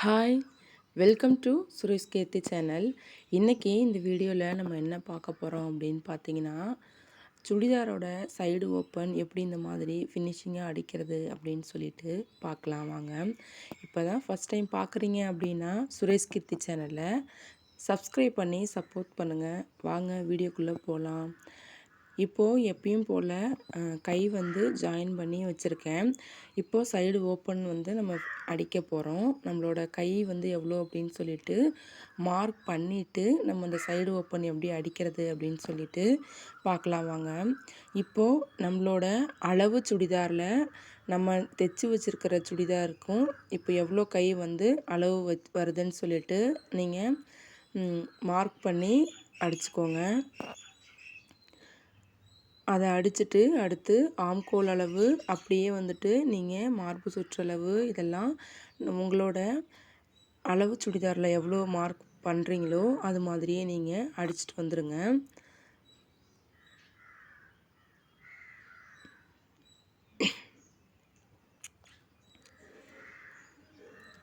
Hi welcome to Suresh Kethi channel இன்றைக்கி இந்த வீடியோவில் நம்ம என்ன பார்க்க போகிறோம் அப்படின்னு பார்த்தீங்கன்னா சுடிதாரோட சைடு ஓப்பன் எப்படி இந்த மாதிரி ஃபினிஷிங்காக அடிக்கிறது அப்படின்னு சொல்லிட்டு பார்க்கலாம் வாங்க. இப்போ தான் ஃபஸ்ட் டைம் பார்க்குறீங்க அப்படின்னா சுரேஷ் கீர்த்தி சேனலை சப்ஸ்கிரைப் பண்ணி சப்போர்ட் பண்ணுங்கள் வாங்க வீடியோக்குள்ளே போகலாம் இப்போது எப்பயும் போல் கை வந்து ஜாயின் பண்ணி வச்சுருக்கேன். இப்போது சைடு ஓப்பன் வந்து நம்ம அடிக்க போகிறோம் நம்மளோட கை வந்து எவ்வளோ அப்படின்னு சொல்லிட்டு மார்க் பண்ணிவிட்டு நம்ம அந்த சைடு ஓப்பன் எப்படி அடிக்கிறது அப்படின்னு சொல்லிட்டு பார்க்கலாம் வாங்க. இப்போது நம்மளோட அளவு சுடிதாரில் நம்ம தைச்சி வச்சுருக்கிற சுடிதாருக்கும் இப்போ எவ்வளோ கை வந்து அளவு வருதுன்னு சொல்லிட்டு நீங்கள் மார்க் பண்ணி அடிச்சுக்கோங்க. அதை அடிச்சுட்டு அடுத்து ஆம்கோல் அளவு அப்படியே வந்துட்டு நீங்கள் மார்பு சுற்றளவு இதெல்லாம் உங்களோட அளவு சுடிதாரில் எவ்வளோ மார்க் பண்ணுறீங்களோ அது மாதிரியே நீங்கள் அடிச்சுட்டு வந்துடுங்க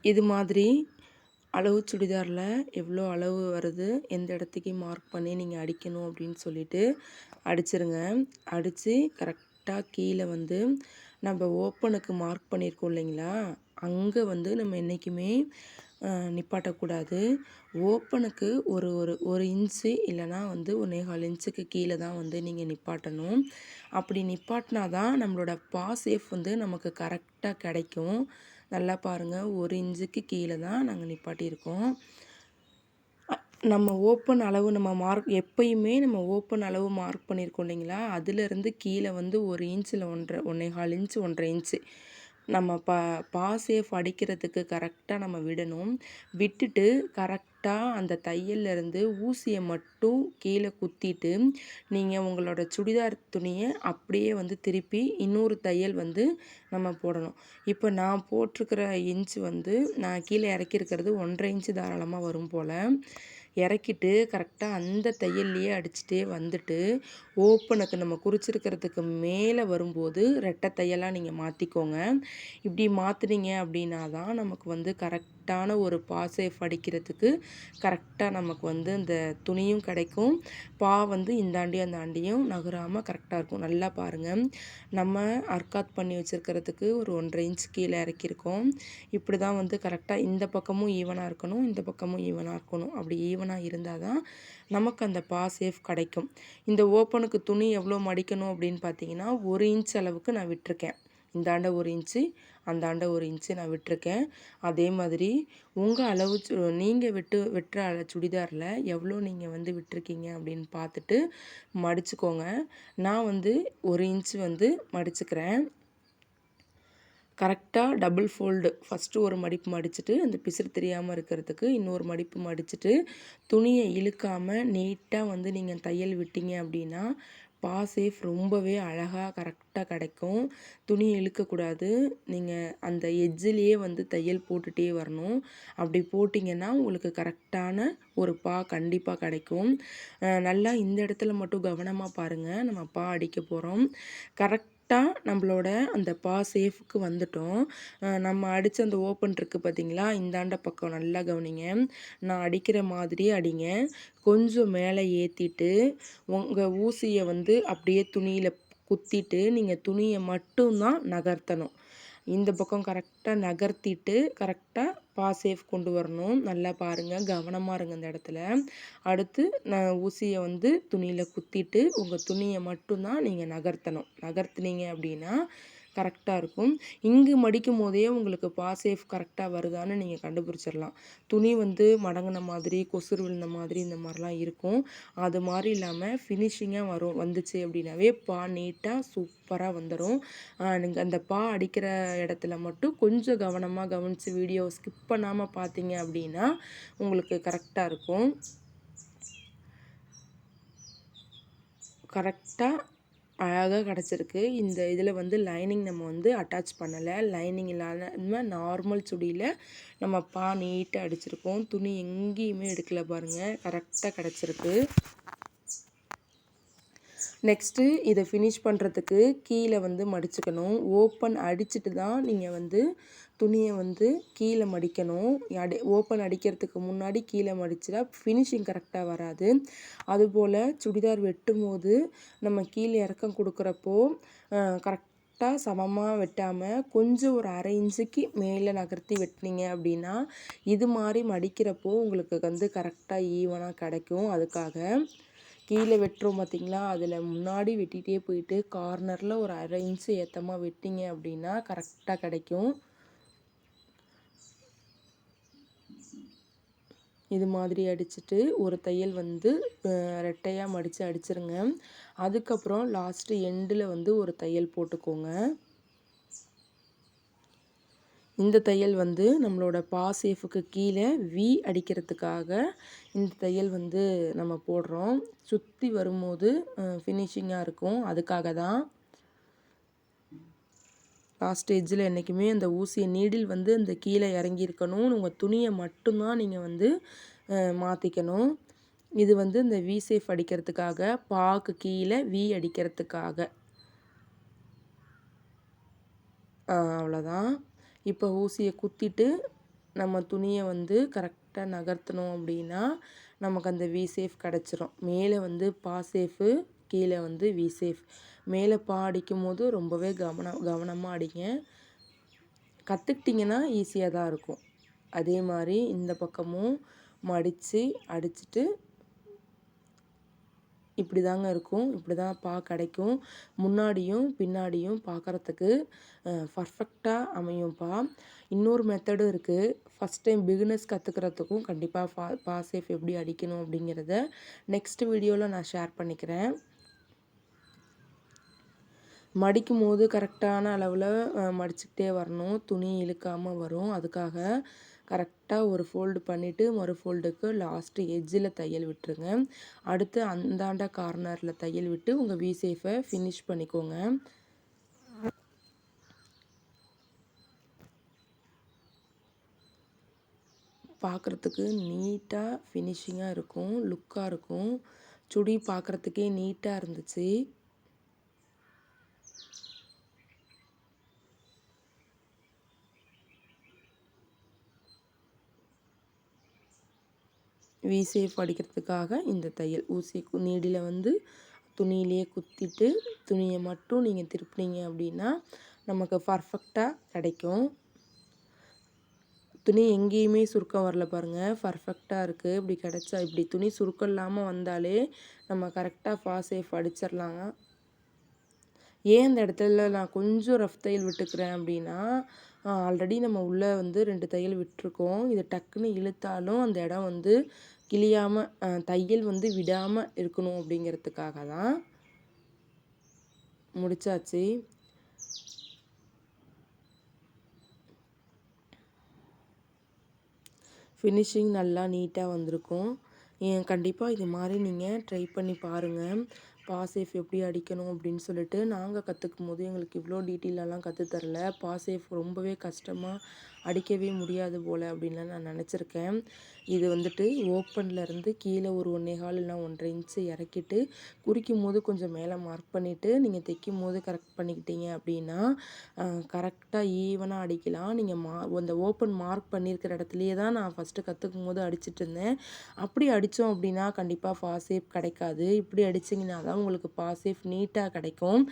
இது மாதிரி அளவு சுடிதாரில் எவ்வளோ அளவு வருது எந்த இடத்துக்கு மார்க் பண்ணி நீங்கள் அடிக்கணும் அப்படின்னு சொல்லிட்டு அடிச்சிருங்க. அடித்து கரெக்டாக கீழே வந்து நம்ம ஓப்பனுக்கு மார்க் பண்ணியிருக்கோம் இல்லைங்களா? அங்கே வந்து நம்ம என்றைக்குமே நிப்பாட்டக்கூடாது. ஓப்பனுக்கு ஒரு ஒரு ஒரு இன்ச்சு இல்லைனா வந்து ஒன்றேகால் இன்ச்சுக்கு கீழே தான் வந்து நீங்கள் நிப்பாட்டணும். அப்படி நிப்பாட்டினா தான் நம்மளோட பாசேஃப் வந்து நமக்கு கரெக்டாக கிடைக்கும். நல்லா பாருங்கள் ஒரு இன்ச்சுக்கு கீழே தான் நாங்கள் நிப்பாட்டியிருக்கோம். நம்ம ஓப்பன் அளவு நம்ம மார்க் எப்பயுமே நம்ம ஓப்பன் அளவு மார்க் பண்ணியிருக்கோம் இல்லைங்களா? அதுலேருந்து கீழே வந்து ஒரு இன்ச்சில் ஒன்றரை ஒன்றே கால் இன்ச்சு ஒன்றரை இன்ச்சு நம்ம ப பாசேஃப் அடிக்கிறதுக்கு கரெக்டாக நம்ம விடணும். விட்டுட்டு கரெக்டாக அந்த தையல்லேருந்து ஊசியை மட்டும் கீழே குத்திட்டு நீங்கள் உங்களோட சுடிதார் துணியை அப்படியே வந்து திருப்பி இன்னொரு தையல் வந்து நம்ம போடணும். இப்போ நான் போட்டிருக்கிற இன்ச்சு வந்து நான் கீழே இறக்கிருக்கிறது ஒன்றரை இன்ச்சு தாராளமாக வரும் போல். இறக்கிட்டு கரெக்டாக அந்த தையல்லையே அடிச்சுட்டே வந்துட்டு ஓப்பனுக்கு நம்ம குறிச்சிருக்கிறதுக்கு மேலே வரும்போது ரெட்டை தையலாக நீங்கள் மாற்றிக்கோங்க இப்படி மாற்றுனீங்க அப்படின்னா தான் நமக்கு வந்து கரெக்ட் கரெக்டான ஒரு பாசேஃப் அடிக்கிறதுக்கு கரெக்டாக நமக்கு வந்து அந்த துணியும் கிடைக்கும். பா வந்து இந்தாண்டியும் அந்த ஆண்டியும் நகராமல் கரெக்டாக இருக்கும். நல்லா பாருங்கள் நம்ம அர்க்காத் பண்ணி வச்சுருக்கிறதுக்கு ஒரு ஒன்றரை இன்ச் கீழே இறக்கியிருக்கோம். இப்படி தான் வந்து கரெக்டாக இந்த பக்கமும் ஈவனாக இருக்கணும் இந்த பக்கமும் ஈவனாக இருக்கணும். அப்படி ஈவனாக இருந்தால் தான் நமக்கு அந்த பா சேஃப் கிடைக்கும். இந்த ஓப்பனுக்கு துணி எவ்வளோ மடிக்கணும் அப்படின்னு பார்த்தீங்கன்னா ஒரு இன்ச் அளவுக்கு நான் விட்டுருக்கேன். இந்தாண்ட ஒரு இன்ச்சு அந்தாண்ட ஒரு இன்ச்சு நான் விட்டுருக்கேன். அதே மாதிரி உங்கள் அளவு நீங்கள் விட்டு வெட்டுற அள சுடிதாரில் எவ்வளோ நீங்கள் வந்து விட்டுருக்கீங்க அப்படின்னு பார்த்துட்டு மடிச்சுக்கோங்க. நான் வந்து ஒரு இன்ச்சு வந்து மடிச்சுக்கிறேன். கரெக்டாக டபுள் ஃபோல்டு. ஃபஸ்ட்டு ஒரு மடிப்பு மடிச்சுட்டு அந்த பிசுறு தெரியாமல் இருக்கிறதுக்கு இன்னொரு மடிப்பு மடிச்சுட்டு துணியை இழுக்காமல் நீட்டாக வந்து நீங்கள் தையல் விட்டீங்க அப்படின்னா பாசேஃப் ரொம்பவே அழகாக கரெக்டாக கிடைக்கும். துணி இழுக்கக்கூடாது நீங்கள் அந்த எஜ்ஜிலேயே வந்து தையல் போட்டுகிட்டே வரணும். அப்படி போட்டிங்கன்னா உங்களுக்கு கரெக்டான ஒரு பா கண்டிப்பாக கிடைக்கும். நல்லா இந்த இடத்துல மட்டும் கவனமாக பாருங்கள் நம்ம பா அடிக்க போகிறோம் கரெக்ட் கரெக்டாக நம்மளோட அந்த பா சேஃபுக்கு வந்துட்டோம். நம்ம அடித்த அந்த ஓப்பன் இருக்குது பார்த்தீங்களா இந்தாண்ட பக்கம் நல்லா கவனிங்க. நான் அடிக்கிற மாதிரி அடிங்க. கொஞ்சம் மேலே ஏற்றிட்டு உங்கள் ஊசியை வந்து அப்படியே துணியில் குத்திட்டு நீங்கள் துணியை மட்டும்தான் நகர்த்தணும். இந்த பக்கம் கரெக்டாக நகர்த்திட்டு கரெக்டாக பா சேஃப் கொண்டு வரணும். நல்லா பாருங்கள் கவனமாக இருங்க இந்த இடத்துல. அடுத்து நான் ஊசியை வந்து துணியில் குத்திட்டு உங்கள் துணியை மட்டும்தான் நீங்கள் நகர்த்தணும். நகர்த்துனீங்க அப்படின்னா கரெக்டாக இருக்கும். இங்கு மடிக்கும் போதே உங்களுக்கு பாசேஃப் கரெக்டாக வருதான்னு நீங்கள் கண்டுபிடிச்சிடலாம். துணி வந்து மடங்கின மாதிரி கொசுறு விழுந்த மாதிரி இந்த மாதிரிலாம் இருக்கும். அது மாதிரி இல்லாமல் ஃபினிஷிங்காக வரும் வந்துச்சு அப்படின்னாவே பா நீட்டாக சூப்பராக வந்துடும் நீங்கள் அந்த பா அடிக்கிற இடத்துல மட்டும் கொஞ்சம் கவனமாக கவனித்து வீடியோ ஸ்கிப் பண்ணாமல் பார்த்தீங்க அப்படின்னா உங்களுக்கு கரெக்டாக இருக்கும். கரெக்டாக அழகாக கிடச்சிருக்கு. இந்த இதில் வந்து லைனிங் நம்ம வந்து அட்டாச் பண்ணலை. லைனிங் இல்லாமல் நார்மல் சுடியில் நம்ம பா நீட்டாக அடிச்சிருக்கோம். துணி எங்கேயுமே எடுக்கல பாருங்கள் கரெக்டாக கிடச்சிருக்கு. நெக்ஸ்ட்டு இதை ஃபினிஷ் பண்ணுறதுக்கு கீழே வந்து மடிச்சுக்கணும். ஓப்பன் அடிச்சுட்டு தான் நீங்கள் வந்து துணியை வந்து கீழே மடிக்கணும். அடி ஓப்பன் அடிக்கிறதுக்கு முன்னாடி கீழே மடிச்சிட்டா ஃபினிஷிங் கரெக்டாக வராது. அதுபோல் சுடிதார் வெட்டும் போது நம்ம கீழே இறக்கம் கொடுக்குறப்போ கரெக்டாக சமமாக வெட்டாமல் கொஞ்சம் ஒரு அரை இன்ச்சுக்கு மேலே நகர்த்தி வெட்டினீங்க அப்படின்னா இது மாதிரி மடிக்கிறப்போ உங்களுக்கு வந்து கரெக்டாக ஈவனாக கிடைக்கும். அதுக்காக கீழே வெட்டுறோம் பார்த்திங்களா? அதில் முன்னாடி வெட்டிகிட்டே போயிட்டு கார்னரில் ஒரு அரை இன்ச்சு ஏற்றமாக வெட்டிங்க அப்படின்னா கரெக்டாக கிடைக்கும். இது மாதிரி அடிச்சுட்டு ஒரு தையல் வந்து ரெட்டையாக மடித்து அடிச்சிருங்க. அதுக்கப்புறம் லாஸ்ட்டு எண்டில் வந்து ஒரு தையல் போட்டுக்கோங்க. இந்த தையல் வந்து நம்மளோட பாசேஃபுக்கு கீழே வி அடிக்கிறதுக்காக இந்த தையல் வந்து நம்ம போடுறோம். சுற்றி வரும்போது ஃபினிஷிங்காக இருக்கும். அதுக்காக தான் லாஸ்ட் ஏஜில் என்றைக்குமே அந்த ஊசியை நீடில் வந்து அந்த கீழே இறங்கியிருக்கணும் உங்கள் துணியை மட்டும்தான் நீங்கள் வந்து மாற்றிக்கணும் இது வந்து இந்த வி சேஃப் அடிக்கிறதுக்காக பாக்கு கீழே வி அடிக்கிறதுக்காக. அவ்வளோதான் இப்போ ஊசியை குத்திட்டு நம்ம துணியை வந்து கரெக்டாக நகர்த்தணும் அப்படின்னா நமக்கு அந்த வி சேஃப் கிடச்சிரும். மேலே வந்து பா சேஃபு கீழே வந்து வி சேஃப் மேலே பா அடிக்கும் போது ரொம்பவே கவனம் கவனமாக அடிங்க. கற்றுக்கிட்டிங்கன்னா ஈஸியாக தான் இருக்கும். அதே மாதிரி இந்த பக்கமும் மடித்து அடிச்சுட்டு இப்படி தாங்க இருக்கும். இப்படி தான் பா கிடைக்கும். முன்னாடியும் பின்னாடியும் பார்க்குறதுக்கு பர்ஃபெக்டாக அமையும்ப்பா இன்னொரு மெத்தடும் இருக்குது ஃபஸ்ட் டைம் பிகினர்ஸ் கற்றுக்கிறதுக்கும் கண்டிப்பாக பா பா சேஃப் எப்படி அடிக்கணும் அப்படிங்கிறத நெக்ஸ்ட் வீடியோவில் நான் ஷேர் பண்ணிக்கிறேன். மடிக்கும் போது கரெக்டான அளவில் மடிச்சுக்கிட்டே வரணும். துணி இழுக்காமல் வரும். அதுக்காக கரெக்டாக ஒரு ஃபோல்டு பண்ணிவிட்டு மறு ஃபோல்டுக்கு லாஸ்ட்டு எஜ்ஜில் தையல் விட்டுருங்க. அடுத்து அந்தாண்ட கார்னரில் தையல் விட்டு உங்கள் வி சேஃபை ஃபினிஷ் பண்ணிக்கோங்க. பார்க்குறதுக்கு நீட்டாக ஃபினிஷிங்காக இருக்கும் லுக்காக இருக்கும். சுடி பார்க்குறதுக்கே நீட்டாக இருந்துச்சு. வி சேஃப் அடிக்கிறதுக்காக இந்த தையல். ஊசி நீடியில் வந்து துணியிலேயே குத்திட்டு துணியை மட்டும் நீங்கள் திருப்பினீங்க அப்படின்னா நமக்கு பர்ஃபெக்டாக கிடைக்கும். துணி எங்கேயுமே சுருக்கம் வரல பாருங்கள் பர்ஃபெக்டாக இருக்குது இப்படி கிடச்சா இப்படி துணி சுருக்கம் இல்லாமல் வந்தாலே நம்ம கரெக்டாக ஃபாஸ்ட் சேஃப் அடிச்சிடலாங்க ஏன் இந்த இடத்துல நான் கொஞ்சம் ரஃப் தையல் விட்டுக்கிறேன் அப்படின்னா ஆல்ரெடி நம்ம உள்ளே வந்து ரெண்டு தையல் விட்டுருக்கோம். இது டக்குன்னு இழுத்தாலும் அந்த இடம் வந்து கிழியாமல் தையல் வந்து விடாமல் இருக்கணும் அப்படிங்கிறதுக்காக தான் முடிச்சாச்சு. ஃபினிஷிங் நல்லா நீட்டாக வந்திருக்கும். கண்டிப்பாக இது மாதிரி நீங்கள் ட்ரை பண்ணி பாருங்கள் பாசேஃப் எப்படி அடிக்கணும் அப்படின்னு சொல்லிட்டு நாங்கள் கற்றுக்கும் போது எங்களுக்கு இவ்வளோ டீட்டெயிலெல்லாம் கற்றுத்தரல பாசேஃப் ரொம்பவே கஷ்டமாக அடிக்கவே முடியாது போல் அப்படின்லாம் நான் நினச்சிருக்கேன். இது வந்துட்டு ஓப்பனில் இருந்து கீழே ஒரு ஒன்றே கால் இல்லை ஒன்றரை இன்ச்சு இறக்கிட்டு குறிக்கும் போது கொஞ்சம் மேலே மார்க் பண்ணிவிட்டு நீங்கள் தைக்கும் போது கரெக்ட் பண்ணிக்கிட்டீங்க அப்படின்னா கரெக்டாக ஈவனாக அடிக்கலாம். நீங்கள் மா அந்த ஓப்பன் மார்க் பண்ணியிருக்கிற இடத்துலையே தான் நான் ஃபஸ்ட்டு கற்றுக்கும் போது அடிச்சிட்டு இருந்தேன். அப்படி அடித்தோம் அப்படின்னா கண்டிப்பாக ஃபாசேப் கிடைக்காது. இப்படி அடிச்சிங்கன்னா தான் உங்களுக்கு பாசேஃப் நீட்டாக கிடைக்கும்.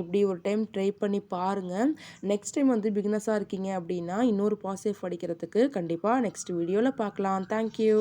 இப்படி ஒரு டைம் ட்ரை பண்ணி பாருங்கள் நெக்ஸ்ட் டைம் வந்து பிகினஸாக இருக்கீங்க அப்படின்னா இன்னொரு பாசிட்டிவ் படிக்கிறதுக்கு கண்டிப்பாக நெக்ஸ்ட் வீடியோவில் பார்க்கலாம். தேங்க்யூ